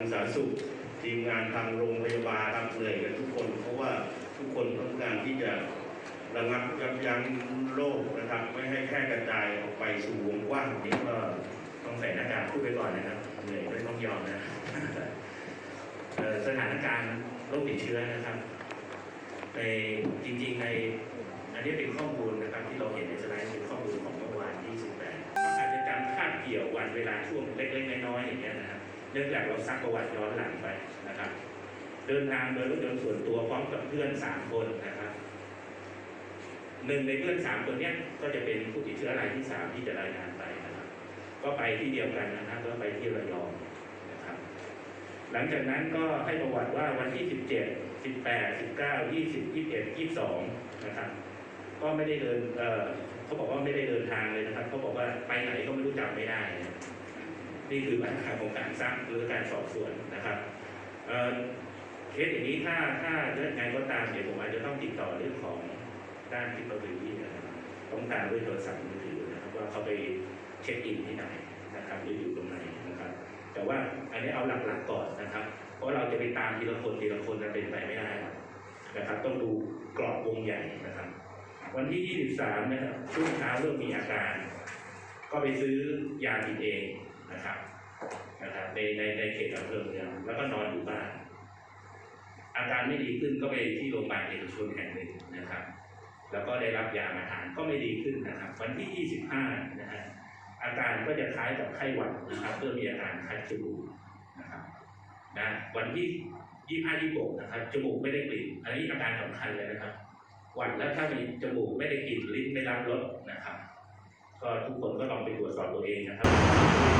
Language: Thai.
ทางสาธารณสุขทีมงานทางโรงพยาบาลทำเหนื่อยกันทุกคน เพราะว่าทุกคนต้องการที่จะระงับยับยั้งโรคนะครับ ไม่ให้แพร่กระจายออกไปสู่วงกว้างนี่ก็ต้องใส่หน้ากากพูดไปก่อนนะครับเหนื่อยไม่ต้องยอมนะสถานการณ์โรคติดเชื้อนะครับในจริงๆในอันนี้เป็นข้อมูลนะครับ ที่เราเห็นในสไลด์เป็นข้อมูลของเมื่อวานที่18อาจจะจำคาดเกี่ยววันเวลาช่วงเล็กๆน้อยๆอย่างเงี้ย เนื่องจากเราซักประวัติย้อนหลังไปนะครับ เดินทางโดยรถยนต์ส่วนตัวพร้อมกับเพื่อนสามคนนะครับหนึ่งในเพื่อนสามคนเนี้ยก็จะเป็นผู้ติดเชื้อรายที่สามที่จะรายงานไปนะครับ ก็ไปที่เดียวกันนะครับก็ไปที่ระยองนะครับ หลังจากนั้นก็ให้ประวัติว่าวันที่17 18 19 20 21 22นะครับก็ไม่ได้เดินเออเขาบอกว่าไม่ได้เดินทางเลยนะครับเขาบอกว่าไปไหนก็ไม่รู้จำไม่ได้ นี่คือปัญหาของการสร้างหรือการสอบสวนนะครับเเคสอย่างนี้ถ้าถ้าเรื่องไงก็ตามเดี๋ยวผมอาจจะต้องติดต่อเรื่องของด้านทคโนโลยีนะครับต้องตามด้วยโทรศัพท์มือถือนะครับว่าเขาไปเช็คอินที่ไหนนะครับหรืออยู่ตรงไหนนะครับ แต่ว่าอันนี้เอาหลักๆก่อนนะครับ เพราะเราจะไปตามทีละคนทีละคนจะเป็นไปไม่ได้นะครับ ต้องดูกรอบวงใหญ่นะครับ วันที่ 23 นะครับช่วงเช้าเริ่มมีอาการ ก็ไปซื้อยากินเอง นะครับนะครับในในในเขตอำเภอเมืองแล้วก็นอนอยู่บ้านอาการไม่ดีขึ้นก็ไปที่โรงพยาบาลเอกชนแห่งหนึ่งนะครับ แล้วก็ได้รับยามาทานก็ไม่ดีขึ้นนะครับ วันที่ 25 นะฮะอาการก็จะคล้ายกับไข้หวัดนะครับเริ่มมีอาการคัดจมูกนะครับนะวันที่ยี่ห้ายี่หกนะครับจมูกไม่ได้กลิ่นอันนี้อาการสำคัญเลยนะครับหวัดแล้วถ้ามีจมูกไม่ได้กลิ่นลิ้นไม่รับรสนะครับ ก็ทุกคนก็ลองไปตรวจสอบตัวเองนะครับ